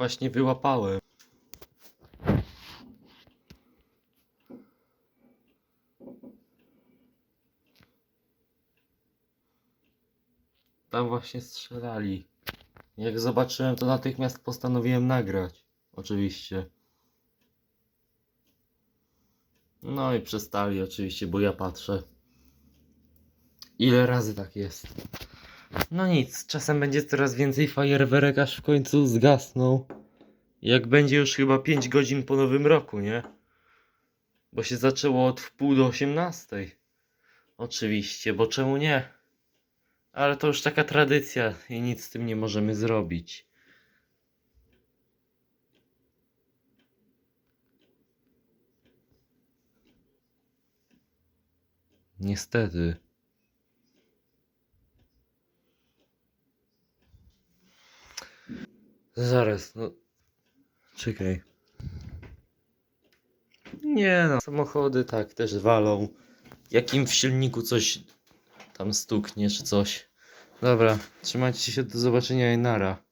Właśnie wyłapałem. Tam właśnie strzelali. Jak zobaczyłem, to natychmiast postanowiłem nagrać. Oczywiście. No i przestali oczywiście, bo ja patrzę. Ile razy tak jest? No nic, czasem będzie coraz więcej fajerwerek, aż w końcu zgasną. Jak będzie już chyba 5 godzin po nowym roku, nie? Bo się zaczęło od wpół do 18. Oczywiście, bo czemu nie? Ale to już taka tradycja i nic z tym nie możemy zrobić. Niestety. Zaraz, no. Czekaj. Nie no, samochody tak też walą. Jak im w silniku coś tam stuknie czy coś. Dobra, trzymajcie się, do zobaczenia i nara.